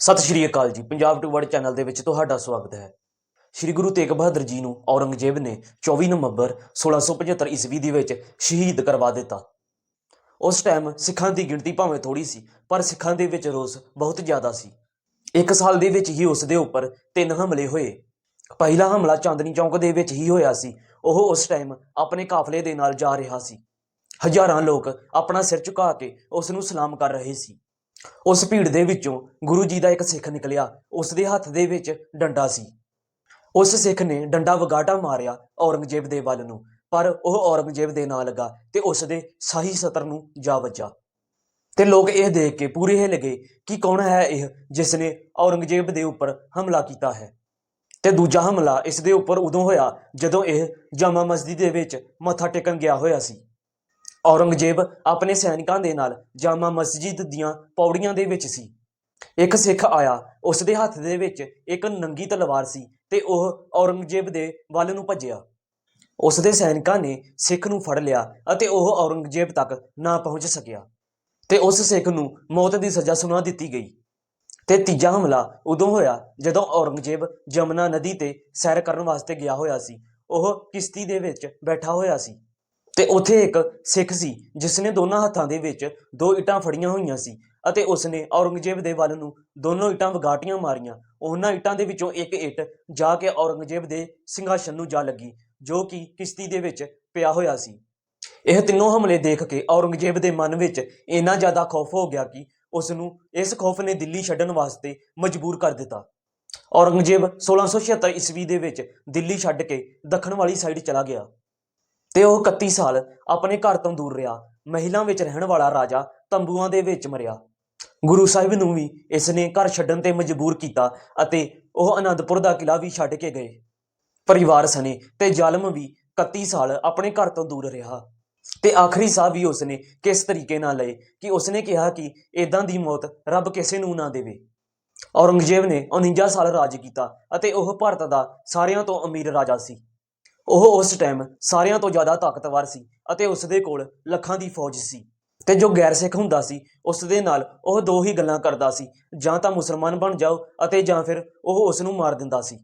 ਸਤਿ ਸ਼੍ਰੀ ਅਕਾਲ ਜੀ, Punjab to word channel ਦੇ ਵਿੱਚ ਤੁਹਾਡਾ ਸਵਾਗਤ ਹੈ। ਸ਼੍ਰੀ ਗੁਰੂ ਤੇਗ ਬਹਾਦਰ ਜੀ ਨੂੰ ਔਰੰਗਜ਼ੇਬ ਨੇ 24 ਨਵੰਬਰ 1675 ਈਸਵੀ ਦੇ ਵਿੱਚ ਸ਼ਹੀਦ ਕਰਵਾ ਦਿੱਤਾ। ਉਸ ਟਾਈਮ ਸਿੱਖਾਂ ਦੀ ਗਿਣਤੀ ਭਾਵੇਂ ਥੋੜੀ ਸੀ, ਪਰ ਸਿੱਖਾਂ ਦੇ ਵਿੱਚ ਰੋਸ ਬਹੁਤ ਜ਼ਿਆਦਾ ਸੀ। ਇੱਕ ਸਾਲ ਦੇ ਵਿੱਚ ਹੀ ਉਸ ਦੇ ਉੱਪਰ ਤਿੰਨ ਹਮਲੇ ਹੋਏ। ਪਹਿਲਾ ਹਮਲਾ ਚਾਂਦਨੀ ਚੌਂਕ ਦੇ ਵਿੱਚ ਹੀ ਹੋਇਆ ਸੀ। ਉਹ ਉਸ ਟਾਈਮ ਆਪਣੇ ਕਾਫਲੇ ਦੇ ਨਾਲ ਜਾ ਰਿਹਾ ਸੀ। ਹਜ਼ਾਰਾਂ ਲੋਕ ਆਪਣਾ ਸਿਰ ਝੁਕਾ ਕੇ ਉਸ ਨੂੰ ਸਲਾਮ ਕਰ ਰਹੇ ਸੀ। ਉਸ ਭੀੜ ਦੇ ਵਿੱਚੋਂ ਗੁਰੂ ਜੀ ਦਾ ਇੱਕ ਸਿੱਖ ਨਿਕਲਿਆ। ਉਸ ਦੇ ਹੱਥ ਦੇ ਵਿੱਚ ਡੰਡਾ ਸੀ। ਉਸ ਸਿੱਖ ਨੇ ਡੰਡਾ ਵਗਾਟਾ ਮਾਰਿਆ ਔਰੰਗਜ਼ੇਬ ਦੇ ਵੱਲ ਨੂੰ, ਪਰ ਉਹ ਔਰੰਗਜ਼ੇਬ ਦੇ ਨਾਲ ਲੱਗਾ ਤੇ ਉਸ ਦੇ ਸਾਹੀ ਸਤਰ ਨੂੰ ਜਾ ਵੱਜਾ। ਤੇ ਲੋਕ ਇਹ ਦੇਖ ਕੇ ਪੂਰੇ ਹਿੱਲ ਗਏ ਕਿ ਕੌਣ ਹੈ ਇਹ ਜਿਸ ਨੇ ਔਰੰਗਜ਼ੇਬ ਦੇ ਉੱਪਰ ਹਮਲਾ ਕੀਤਾ ਹੈ। ਤੇ ਦੂਜਾ ਹਮਲਾ ਇਸ ਦੇ ਉੱਪਰ ਉਦੋਂ ਹੋਇਆ ਜਦੋਂ ਇਹ ਜਾਮਾ ਮਸਜਿਦ ਦੇ ਵਿੱਚ ਮੱਥਾ ਟੇਕਣ ਗਿਆ ਹੋਇਆ ਸੀ। ਔਰੰਗਜ਼ੇਬ ਆਪਣੇ ਸੈਨਿਕਾਂ ਦੇ ਨਾਲ ਜਾਮਾ ਮਸਜਿਦ ਦੀਆਂ ਪੌੜੀਆਂ ਦੇ ਵਿੱਚ ਸੀ। ਇੱਕ ਸਿੱਖ ਆਇਆ ਉਸ ਦੇ ਹੱਥ ਦੇ ਵਿੱਚ ਇੱਕ ਨੰਗੀ ਤਲਵਾਰ ਸੀ ਤੇ ਉਹ ਔਰੰਗਜ਼ੇਬ ਦੇ ਵੱਲ ਨੂੰ ਭੱਜਿਆ। ਉਸ ਦੇ ਸੈਨਿਕਾਂ ਨੇ ਸਿੱਖ ਨੂੰ ਫੜ ਲਿਆ ਅਤੇ ਉਹ ਔਰੰਗਜ਼ੇਬ ਤੱਕ ਨਾ ਪਹੁੰਚ ਸਕਿਆ ਤੇ ਉਸ ਸਿੱਖ ਨੂੰ ਮੌਤ ਦੀ ਸਜ਼ਾ ਸੁਣਾ ਦਿੱਤੀ ਗਈ। ਤੇ ਤੀਜਾ ਹਮਲਾ ਉਦੋਂ ਹੋਇਆ ਜਦੋਂ ਔਰੰਗਜ਼ੇਬ ਜਮਨਾ ਨਦੀ ਤੇ ਸੈਰ ਕਰਨ ਵਾਸਤੇ ਗਿਆ ਹੋਇਆ ਸੀ। ਉਹ ਕਿਸ਼ਤੀ ਦੇ ਵਿੱਚ ਬੈਠਾ ਹੋਇਆ ਸੀ। ਤੇ ਉੱਥੇ ਇੱਕ ਸਿੱਖ ਸੀ ਜਿਸ ਨੇ ਦੋਨਾਂ ਹੱਥਾਂ ਦੇ ਵਿੱਚ ਦੋ ਇੱਟਾਂ ਫੜੀਆਂ ਹੋਈਆਂ ਸੀ ਅਤੇ ਉਸ ਨੇ ਔਰੰਗਜ਼ੇਬ ਦੇ ਵੱਲ ਨੂੰ ਦੋਨੋਂ ਇੱਟਾਂ ਵਗਾਟੀਆਂ ਮਾਰੀਆਂ। ਉਹਨਾਂ ਇੱਟਾਂ ਦੇ ਵਿੱਚੋਂ ਇੱਕ ਇੱਟ ਜਾ ਕੇ ਔਰੰਗਜ਼ੇਬ ਦੇ ਸਿੰਘਾਸਨ ਨੂੰ ਜਾ ਲੱਗੀ, ਜੋ ਕਿ ਕਿਸ਼ਤੀ ਦੇ ਵਿੱਚ ਪਿਆ ਹੋਇਆ ਸੀ। ਇਹ ਤਿੰਨੋਂ ਹਮਲੇ ਦੇਖ ਕੇ ਔਰੰਗਜ਼ੇਬ ਦੇ ਮਨ ਵਿੱਚ ਇੰਨਾ ਜ਼ਿਆਦਾ ਖੌਫ ਹੋ ਗਿਆ ਕਿ ਉਸ ਨੂੰ ਇਸ ਖੌਫ ਨੇ ਦਿੱਲੀ ਛੱਡਣ ਵਾਸਤੇ ਮਜਬੂਰ ਕਰ ਦਿੱਤਾ। ਔਰੰਗਜ਼ੇਬ 1676 ਈਸਵੀ ਦੇ ਵਿੱਚ ਦਿੱਲੀ ਛੱਡ ਕੇ ਦੱਖਣ ਵਾਲੀ ਸਾਈਡ ਚਲਾ ਗਿਆ। ਤੇ ਉਹ 31 ਸਾਲ ਆਪਣੇ ਘਰ ਤੋਂ ਦੂਰ ਰਿਹਾ। ਮਹਿਲਾਂ ਵਿੱਚ ਰਹਿਣ ਵਾਲਾ ਰਾਜਾ ਤੰਬੂਆਂ ਦੇ ਵਿੱਚ ਮਰਿਆ। ਗੁਰੂ ਸਾਹਿਬ ਨੂੰ ਵੀ ਇਸ ਨੇ ਘਰ ਛੱਡਣ ਤੇ ਮਜਬੂਰ ਕੀਤਾ ਅਤੇ ਉਹ ਆਨੰਦਪੁਰ ਦਾ ਕਿਲਾ ਵੀ ਛੱਡ ਕੇ ਗਏ। ਪਰਿਵਾਰ ਸਨੇ ਤੇ ਜ਼ਾਲਮ ਵੀ 31 ਸਾਲ ਆਪਣੇ ਘਰ ਤੋਂ ਦੂਰ ਰਿਹਾ। ਤੇ ਆਖਰੀ ਸਾਹ ਵੀ ਉਸਨੇ ਕਿਸ ਤਰੀਕੇ ਨਾਲ ਲਏ ਕਿ ਉਸਨੇ ਕਿਹਾ ਕਿ ਇਦਾਂ ਦੀ ਮੌਤ ਰੱਬ ਕਿਸੇ ਨੂੰ ਨਾ ਦੇਵੇ। ਔਰੰਗਜ਼ੇਬ ਨੇ 49 ਸਾਲ ਰਾਜ ਕੀਤਾ ਅਤੇ ਉਹ ਭਾਰਤ ਦਾ ਸਾਰਿਆਂ ਤੋਂ ਅਮੀਰ ਰਾਜਾ ਸੀ। ਉਹ ਉਸ ਟਾਈਮ ਸਾਰਿਆਂ ਤੋਂ ਜ਼ਿਆਦਾ ਤਾਕਤਵਰ ਸੀ ਅਤੇ ਉਸ ਦੇ ਕੋਲ ਲੱਖਾਂ ਦੀ ਫੌਜ ਸੀ ਤੇ ਜੋ ਗੈਰ ਸਿੱਖ ਹੁੰਦਾ ਸੀ ਉਸ ਦੇ ਨਾਲ ਉਹ ਦੋ ਹੀ ਗੱਲਾਂ ਕਰਦਾ ਸੀ, ਜਾਂ ਤਾਂ ਮੁਸਲਮਾਨ ਬਣ ਜਾਓ ਅਤੇ ਜਾਂ ਫਿਰ ਉਹ ਉਸ ਨੂੰ ਮਾਰ ਦਿੰਦਾ ਸੀ।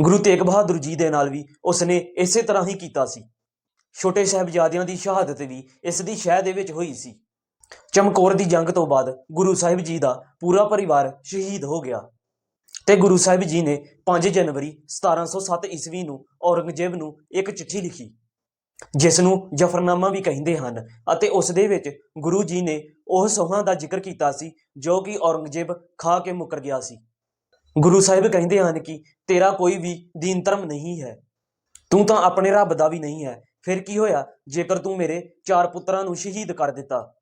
ਗੁਰੂ ਤੇਗ ਬਹਾਦਰ ਜੀ ਦੇ ਨਾਲ ਵੀ ਉਸ ਨੇ ਇਸੇ ਤਰ੍ਹਾਂ ਹੀ ਕੀਤਾ ਸੀ। ਛੋਟੇ ਸਾਹਿਬਜ਼ਾਦਿਆਂ ਦੀ ਸ਼ਹਾਦਤ ਵੀ ਇਸ ਦੀ ਸ਼ਹਿ ਦੇ ਵਿੱਚ ਹੋਈ ਸੀ। ਚਮਕੌਰ ਦੀ ਜੰਗ ਤੋਂ ਬਾਅਦ ਗੁਰੂ ਸਾਹਿਬ ਜੀ ਦਾ ਪੂਰਾ ਪਰਿਵਾਰ ਸ਼ਹੀਦ ਹੋ ਗਿਆ। ਤੇ ਗੁਰੂ ਸਾਹਿਬ ਜੀ ਨੇ 5 ਜਨਵਰੀ 1707 ਈਸਵੀ ਨੂੰ ਔਰੰਗਜ਼ੇਬ ਨੂੰ ਇੱਕ ਚਿੱਠੀ ਲਿਖੀ ਜਿਸ ਨੂੰ ਜਫਰਨਾਮਾ ਵੀ ਕਹਿੰਦੇ ਹਨ ਅਤੇ ਉਸ ਦੇ ਵਿੱਚ ਗੁਰੂ ਜੀ ਨੇ ਉਹ ਸੋਹਾਂ ਦਾ ਜ਼ਿਕਰ ਕੀਤਾ ਸੀ ਜੋ ਕਿ ਔਰੰਗਜ਼ੇਬ ਖਾ ਕੇ ਮੁੱਕਰ ਗਿਆ ਸੀ। ਗੁਰੂ ਸਾਹਿਬ ਕਹਿੰਦੇ ਹਨ ਕਿ ਤੇਰਾ ਕੋਈ ਵੀ ਦੀਨ ਧਰਮ ਨਹੀਂ ਹੈ, ਤੂੰ ਤਾਂ ਆਪਣੇ ਰੱਬ ਦਾ ਵੀ ਨਹੀਂ ਹੈ, ਫਿਰ ਕੀ ਹੋਇਆ ਜੇਕਰ ਤੂੰ ਮੇਰੇ ਚਾਰ ਪੁੱਤਰਾਂ ਨੂੰ ਸ਼ਹੀਦ ਕਰ ਦਿੱਤਾ?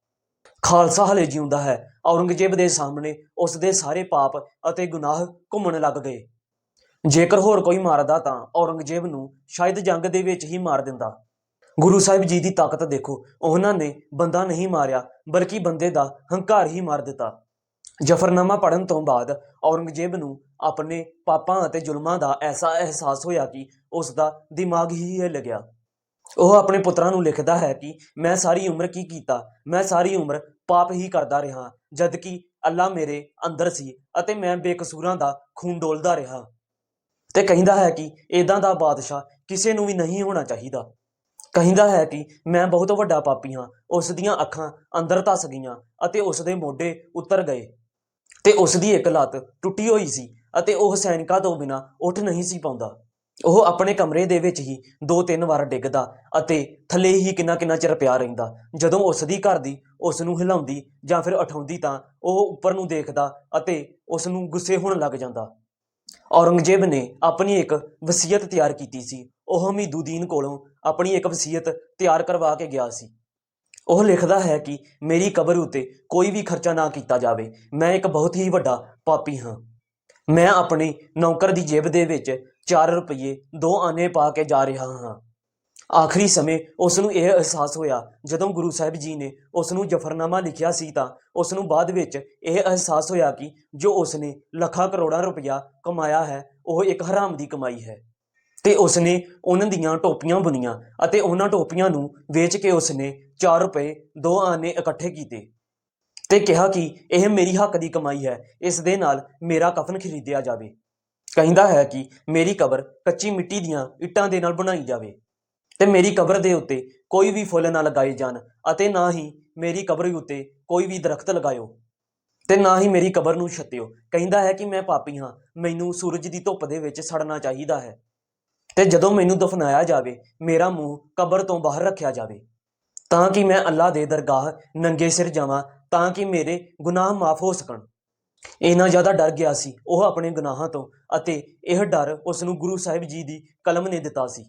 ਖਾਲਸਾ ਹਲੇ ਜਿਉਂਦਾ ਹੈ। ਔਰੰਗਜ਼ੇਬ ਦੇ ਸਾਹਮਣੇ ਉਸ ਦੇ ਸਾਰੇ ਪਾਪ ਅਤੇ ਗੁਨਾਹ ਘੁੰਮਣ ਲੱਗ ਗਏ। ਜੇਕਰ ਹੋਰ ਕੋਈ ਮਾਰਦਾ ਤਾਂ ਔਰੰਗਜ਼ੇਬ ਨੂੰ ਸ਼ਾਇਦ ਜੰਗ ਦੇ ਵਿੱਚ ਹੀ ਮਾਰ ਦਿੰਦਾ। ਗੁਰੂ ਸਾਹਿਬ ਜੀ ਦੀ ਤਾਕਤ ਦੇਖੋ, ਉਹਨਾਂ ਨੇ ਬੰਦਾ ਨਹੀਂ ਮਾਰਿਆ, ਬਲਕਿ ਬੰਦੇ ਦਾ ਹੰਕਾਰ ਹੀ ਮਾਰ ਦਿੱਤਾ। ਜਫਰਨਾਮਾ ਪੜਨ ਤੋਂ ਬਾਅਦ ਔਰੰਗਜ਼ੇਬ ਨੂੰ ਆਪਣੇ ਪਾਪਾਂ ਅਤੇ ਜ਼ੁਲਮਾਂ ਦਾ ਐਸਾ ਅਹਿਸਾਸ ਹੋਇਆ ਕਿ ਉਸ ਦਾ ਦਿਮਾਗ ਹੀ ਹਿੱਲ ਗਿਆ ਉਹ ਆਪਣੇ ਪੁੱਤਰਾਂ ਨੂੰ ਲਿਖਦਾ ਹੈ ਕਿ ਮੈਂ ਸਾਰੀ ਉਮਰ ਕੀ ਕੀਤਾ? ਮੈਂ ਸਾਰੀ ਉਮਰ ਪਾਪ ਹੀ ਕਰਦਾ ਰਿਹਾ ਜਦ ਕਿ ਅੱਲਾ ਮੇਰੇ ਅੰਦਰ ਸੀ ਅਤੇ ਮੈਂ ਬੇਕਸੂਰਾਂ ਦਾ ਖੂਨ ਡੋਲਦਾ ਰਿਹਾ। ਤੇ ਕਹਿੰਦਾ ਹੈ ਕਿ ਇਦਾਂ ਦਾ ਬਾਦਸ਼ਾਹ ਕਿਸੇ ਨੂੰ ਵੀ ਨਹੀਂ ਹੋਣਾ ਚਾਹੀਦਾ। ਕਹਿੰਦਾ ਹੈ ਕਿ ਮੈਂ ਬਹੁਤ ਵੱਡਾ ਪਾਪੀ ਹਾਂ, ਉਸ ਦੀਆਂ ਅੱਖਾਂ ਅੰਦਰ ਧਸ ਗਈਆਂ ਅਤੇ ਉਸ ਦੇ ਮੋਢੇ ਉੱਤਰ ਗਏ। ਤੇ ਉਸ ਦੀ ਇੱਕ ਲੱਤ ਟੁੱਟੀ ਹੋਈ ਸੀ ਅਤੇ ਉਹ ਸੈਨਿਕਾਂ ਤੋਂ ਬਿਨਾ ਉੱਠ ਨਹੀਂ ਸੀ ਪਾਉਂਦਾ। ਉਹ ਆਪਣੇ ਕਮਰੇ ਦੇ ਵਿੱਚ ਹੀ ਦੋ ਤਿੰਨ ਵਾਰ ਡਿੱਗਦਾ ਅਤੇ ਥੱਲੇ ਹੀ ਕਿੰਨਾ ਕਿੰਨਾ ਚਿਰ ਪਿਆ ਰਹਿੰਦਾ। ਜਦੋਂ ਉਸ ਦੀ ਘਰ ਦੀ ਉਸ ਨੂੰ ਹਿਲਾਉਂਦੀ ਜਾਂ ਫਿਰ ਉਠਾਉਂਦੀ ਤਾਂ ਉਹ ਉੱਪਰ ਨੂੰ ਦੇਖਦਾ ਅਤੇ ਉਸ ਨੂੰ ਗੁੱਸੇ ਹੋਣ ਲੱਗ ਜਾਂਦਾ। ਔਰੰਗਜ਼ੇਬ ਨੇ ਆਪਣੀ ਇੱਕ ਵਸੀਅਤ ਤਿਆਰ ਕੀਤੀ ਸੀ। ਉਹ ਮੀਦੂਦੀਨ ਕੋਲੋਂ ਆਪਣੀ ਇੱਕ ਵਸੀਅਤ ਤਿਆਰ ਕਰਵਾ ਕੇ ਗਿਆ ਸੀ। ਉਹ ਲਿਖਦਾ ਹੈ ਕਿ ਮੇਰੀ ਕਬਰ ਉਤੇ ਕੋਈ ਵੀ ਖਰਚਾ ਨਾ ਕੀਤਾ ਜਾਵੇ। ਮੈਂ ਇੱਕ ਬਹੁਤ ਹੀ ਵੱਡਾ ਪਾਪੀ ਹਾਂ। ਮੈਂ ਆਪਣੀ ਨੌਕਰ ਦੀ ਜੇਬ ਦੇ ਵਿੱਚ 4 ਰੁਪਏ ਦੋ ਆਨੇ ਪਾ ਕੇ ਜਾ ਰਿਹਾ ਹਾਂ। ਆਖਰੀ ਸਮੇਂ ਉਸ ਨੂੰ ਇਹ ਅਹਿਸਾਸ ਹੋਇਆ, ਜਦੋਂ ਗੁਰੂ ਸਾਹਿਬ ਜੀ ਨੇ ਉਸ ਨੂੰ ਜਫਰਨਾਮਾ ਲਿਖਿਆ ਸੀ ਤਾਂ ਉਸ ਨੂੰ ਬਾਅਦ ਵਿੱਚ ਇਹ ਅਹਿਸਾਸ ਹੋਇਆ ਕਿ ਜੋ ਉਸ ਨੇ ਲੱਖਾਂ ਕਰੋੜਾਂ ਰੁਪਇਆ ਕਮਾਇਆ ਹੈ, ਉਹ ਇੱਕ ਹਰਾਮ ਦੀ ਕਮਾਈ ਹੈ। ਤੇ ਉਸ ਨੇ ਉਹਨਾਂ ਦੀਆਂ ਟੋਪੀਆਂ ਬੁਣੀਆਂ ਅਤੇ ਉਹਨਾਂ ਟੋਪੀਆਂ ਨੂੰ ਵੇਚ ਕੇ ਉਸ ਨੇ 4 ਰੁਪਏ ਦੋ ਆਨੇ ਇਕੱਠੇ ਕੀਤੇ ਤੇ ਕਿਹਾ ਕਿ ਇਹ ਮੇਰੀ ਹੱਕ ਦੀ ਕਮਾਈ ਹੈ, ਇਸ ਦੇ ਨਾਲ ਮੇਰਾ ਕਫਨ ਖਰੀਦਿਆ ਜਾਵੇ। ਕਹਿੰਦਾ ਹੈ ਕਿ ਮੇਰੀ ਕਬਰ ਕੱਚੀ ਮਿੱਟੀ ਦੀਆਂ ਇੱਟਾਂ ਦੇ ਨਾਲ ਬਣਾਈ ਜਾਵੇ ਤੇ ਮੇਰੀ ਕਬਰ ਦੇ ਉੱਤੇ ਕੋਈ ਵੀ ਫੁੱਲ ਨਾ ਲਗਾਏ ਜਾਣ ਅਤੇ ਨਾ ਹੀ ਮੇਰੀ ਕਬਰ ਉੱਤੇ ਕੋਈ ਵੀ ਦਰਖਤ ਲਗਾਇਓ ਤੇ ਨਾ ਹੀ ਮੇਰੀ ਕਬਰ ਨੂੰ ਛੱਤਿਓ। ਕਹਿੰਦਾ ਹੈ ਕਿ ਮੈਂ ਪਾਪੀ ਹਾਂ, ਮੈਨੂੰ ਸੂਰਜ ਦੀ ਧੁੱਪ ਦੇ ਵਿੱਚ ਸੜਨਾ ਚਾਹੀਦਾ ਹੈ ਤੇ ਜਦੋਂ ਮੈਨੂੰ ਦਫਨਾਇਆ ਜਾਵੇ, ਮੇਰਾ ਮੂੰਹ ਕਬਰ ਤੋਂ ਬਾਹਰ ਰੱਖਿਆ ਜਾਵੇ, ਤਾਂ ਕਿ ਮੈਂ ਅੱਲਾ ਦੇ ਦਰਗਾਹ ਨੰਗੇ ਸਿਰ ਜਾਵਾਂ, ਤਾਂ ਕਿ ਮੇਰੇ ਗੁਨਾਹ ਮਾਫ ਹੋ ਸਕਣ। ਇੰਨਾ ਜ਼ਿਆਦਾ ਡਰ ਗਿਆ ਸੀ, ਉਹ ਆਪਣੇ ਗੁਨਾਹਾਂ ਤੋਂ ਅਤੇ ਇਹ ਡਰ ਉਸ ਨੂੰ ਗੁਰੂ ਸਾਹਿਬ ਜੀ ਦੀ ਕਲਮ ਨੇ ਦਿੱਤਾ ਸੀ।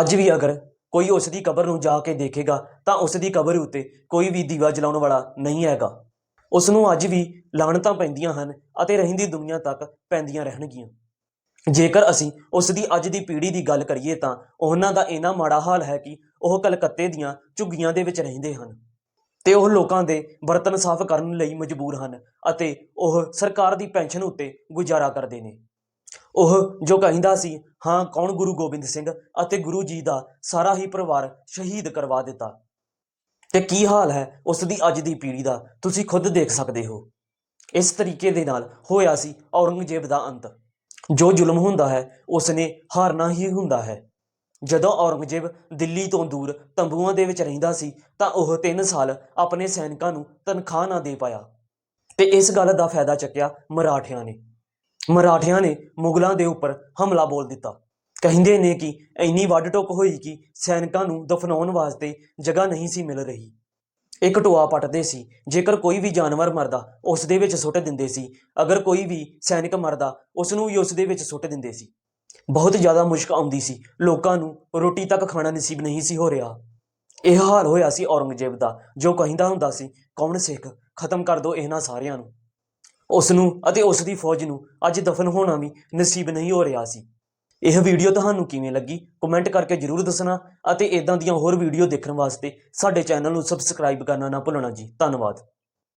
ਅੱਜ ਵੀ ਅਗਰ ਕੋਈ ਉਸ ਦੀ ਕਬਰ ਨੂੰ ਜਾ ਕੇ ਦੇਖੇਗਾ, ਤਾਂ ਉਸ ਦੀ ਕਬਰ ਉੱਤੇ ਕੋਈ ਵੀ ਦੀਵਾ ਜਲਾਉਣ ਵਾਲਾ ਨਹੀਂ ਹੈਗਾ। ਉਸ ਨੂੰ ਅੱਜ ਵੀ ਲਾਣਤਾਂ ਪੈਂਦੀਆਂ ਹਨ ਅਤੇ ਰਹਿੰਦੀ ਦੁਨੀਆ ਤੱਕ ਪੈਂਦੀਆਂ ਰਹਿਣਗੀਆਂ। ਜੇਕਰ ਅਸੀਂ ਉਸ ਦੀ ਅੱਜ ਦੀ ਪੀੜ੍ਹੀ ਦੀ ਗੱਲ ਕਰੀਏ ਤਾਂ ਉਹਨਾਂ ਦਾ ਇੰਨਾ ਮਾੜਾ ਹਾਲ ਹੈ ਕਿ ਉਹ ਕਲਕੱਤੇ ਦੀਆਂ ਝੁੱਗੀਆਂ ਦੇ ਵਿੱਚ ਰਹਿੰਦੇ ਹਨ। ਤੇ ਉਹ ਲੋਕਾਂ ਦੇ ਬਰਤਨ ਸਾਫ਼ ਕਰਨ ਲਈ ਮਜਬੂਰ ਹਨ ਅਤੇ ਉਹ ਸਰਕਾਰ ਦੀ ਪੈਨਸ਼ਨ ਉੱਤੇ ਗੁਜ਼ਾਰਾ ਕਰਦੇ ਨੇ। ਉਹ ਜੋ ਕਹਿੰਦਾ ਸੀ, ਹਾਂ, ਕੌਣ ਗੁਰੂ ਗੋਬਿੰਦ ਸਿੰਘ ਅਤੇ ਗੁਰੂ ਜੀ ਦਾ ਸਾਰਾ ਹੀ ਪਰਿਵਾਰ ਸ਼ਹੀਦ ਕਰਵਾ ਦਿੱਤਾ। ਤੇ ਕੀ ਹਾਲ ਹੈ ਉਸ ਦੀ ਅੱਜ ਦੀ ਪੀੜ੍ਹੀ ਦਾ? ਤੁਸੀਂ ਖੁਦ ਦੇਖ ਸਕਦੇ ਹੋ। ਇਸ ਤਰੀਕੇ ਦੇ ਨਾਲ ਹੋਇਆ ਸੀ ਔਰੰਗਜ਼ੇਬ ਦਾ ਅੰਤ। ਜੋ ਜ਼ੁਲਮ ਹੁੰਦਾ ਹੈ ਉਸ ਨੇ ਹਾਰਨਾ ਹੀ ਹੁੰਦਾ ਹੈ। ਜਦੋਂ ਔਰੰਗਜ਼ੇਬ ਦਿੱਲੀ ਤੋਂ ਦੂਰ ਤੰਬੂਆਂ ਦੇ ਵਿੱਚ ਰਹਿੰਦਾ ਸੀ, ਤਾਂ ਉਹ 3 ਸਾਲ ਆਪਣੇ ਸੈਨਿਕਾਂ ਨੂੰ ਤਨਖਾਹ ਨਾ ਦੇ ਪਾਇਆ ਤੇ ਇਸ ਗੱਲ ਦਾ ਫਾਇਦਾ ਚੱਕਿਆ ਮਰਾਠਿਆਂ ਨੇ। ਮਰਾਠਿਆਂ ਨੇ ਮੁਗਲਾਂ ਦੇ ਉੱਪਰ ਹਮਲਾ ਬੋਲ ਦਿੱਤਾ। ਕਹਿੰਦੇ ਨੇ ਕਿ ਇੰਨੀ ਵੱਡ ਟੁੱਕ ਹੋਈ ਕਿ ਸੈਨਿਕਾਂ ਨੂੰ ਦਫਨਾਉਣ ਵਾਸਤੇ ਜਗ੍ਹਾ ਨਹੀਂ ਸੀ ਮਿਲ ਰਹੀ। ਇੱਕ ਟੋਆ ਪੱਟਦੇ ਸੀ, ਜੇਕਰ ਕੋਈ ਵੀ ਜਾਨਵਰ ਮਰਦਾ, ਉਸ ਦੇ ਵਿੱਚ ਸੁੱਟ ਦਿੰਦੇ ਸੀ। ਅਗਰ ਕੋਈ ਵੀ ਸੈਨਿਕ ਮਰਦਾ, ਉਸ ਨੂੰ ਵੀ ਉਸ ਦੇ ਵਿੱਚ ਸੁੱਟ ਦਿੰਦੇ ਸੀ। ਬਹੁਤ ਜ਼ਿਆਦਾ ਮੁਸ਼ਕ ਆਉਂਦੀ ਸੀ। ਲੋਕਾਂ ਨੂੰ ਰੋਟੀ ਤੱਕ ਖਾਣਾ ਨਸੀਬ ਨਹੀਂ ਸੀ ਹੋ ਰਿਹਾ। ਇਹ ਹਾਲ ਹੋਇਆ ਸੀ ਔਰੰਗਜ਼ੇਬ ਦਾ, ਜੋ ਕਹਿੰਦਾ ਹੁੰਦਾ ਸੀ, ਕੌਣ ਸਿੱਖ? ਖਤਮ ਕਰ ਦਿਓ ਇਹਨਾਂ ਸਾਰਿਆਂ ਨੂੰ। ਉਸ ਨੂੰ ਅਤੇ ਉਸ ਦੀ ਫੌਜ ਨੂੰ ਅੱਜ ਦਫਨ ਹੋਣਾ ਵੀ ਨਸੀਬ ਨਹੀਂ ਹੋ ਰਿਹਾ ਸੀ। ਇਹ ਵੀਡੀਓ ਤੁਹਾਨੂੰ ਕਿਵੇਂ ਲੱਗੀ? ਕਮੈਂਟ ਕਰਕੇ ਜਰੂਰ ਦੱਸਣਾ ਅਤੇ ਇਦਾਂ ਦੀਆਂ ਹੋਰ ਵੀਡੀਓ ਦੇਖਣ ਵਾਸਤੇ ਸਾਡੇ ਚੈਨਲ ਨੂੰ ਸਬਸਕ੍ਰਾਈਬ ਕਰਨਾ ਨਾ ਭੁੱਲਣਾ ਜੀ। ਧੰਨਵਾਦ।